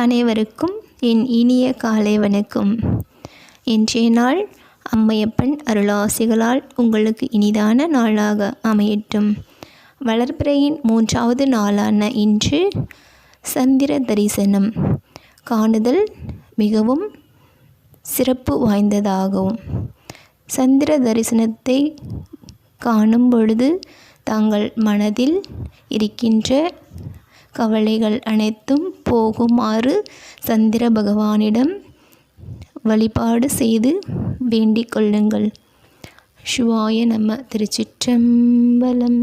அனைவருக்கும் என் இனிய காலை வணக்கம். இன்றைய நாள் அம்மையப்பன் அருளாசிகளால் உங்களுக்கு இனிதான நாளாக அமையட்டும். வளர்பிறையின் மூன்றாவது நாளான இன்று சந்திர தரிசனம். காணுதல் மிகவும் சிறப்பு வாய்ந்ததாகும் சந்திர தரிசனத்தை காணும் பொழுது தங்கள் மனதில் இருக்கின்ற கவலைகள் அனைத்தும் போகுமாறு சந்திர பகவானிடம் வழிபாடு செய்து வேண்டிக் கொள்ளுங்கள். சிவாய நம்ம திருச்சிற்றம்பலம்.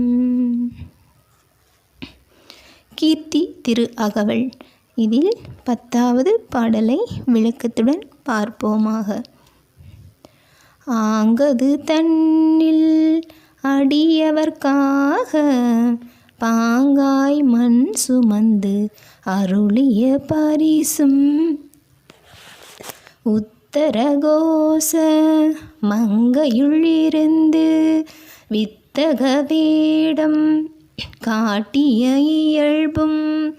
கீர்த்தி திரு அகவல். இதில் பத்தாவது பாடலை விளக்கத்துடன் பார்ப்போமாக. ஆங்கது தன்னில் அடியவர்க்காக பாங்காய் மண் சுமந்து அருளிய பரிசும். உத்தரகோச மங்கையுள்ளிருந்து வித்தக வேடம் காட்டிய இயல்பும்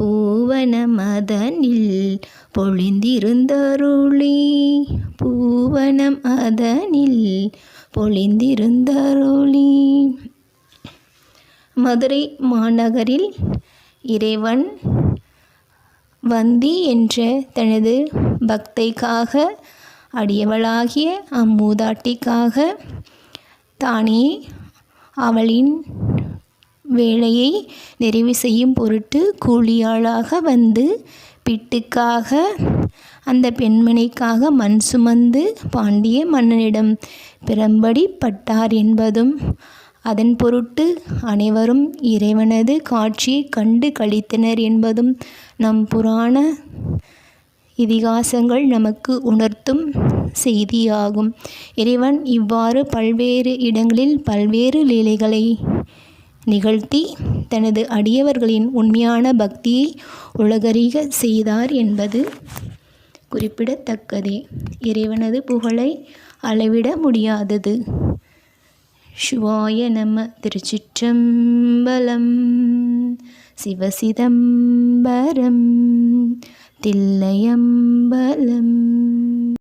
பூவன மதனில் பொழிந்திருந்தருளி. பூவனம் அதனில் பொழிந்திருந்தருளி. மதுரை மாநகரில் இறைவன் வந்தி என்ற தனது பக்தைக்காக அடியவளாகிய அம்மூதாட்டிக்காக தானே அவளின் வேலையை நிறைவு செய்யும் பொருட்டு கூலியாளாக வந்து பிட்டுக்காக அந்த பெண்மணிக்காக மண் சுமந்து பாண்டிய மன்னனிடம் பிரம்படி பட்டார் என்பதும் அதன் பொருட்டு அனைவரும் இறைவனது காட்சியை கண்டு கழித்தனர் என்பதும் நம் புராண இதிகாசங்கள் நமக்கு உணர்த்தும் செய்தியாகும். இறைவன் இவ்வாறு பல்வேறு இடங்களில் பல்வேறு லீலைகளை நிகழ்த்தி தனது அடியவர்களின் உண்மையான பக்தியை உலகறிக செய்தார் என்பது குறிப்பிடத்தக்கதே. இறைவனது புகழை அளவிட முடியாதது. சிவாய நம திருச்சிற்றம்பலம். சிவசிதம்பரம் தில்லையம்பலம்.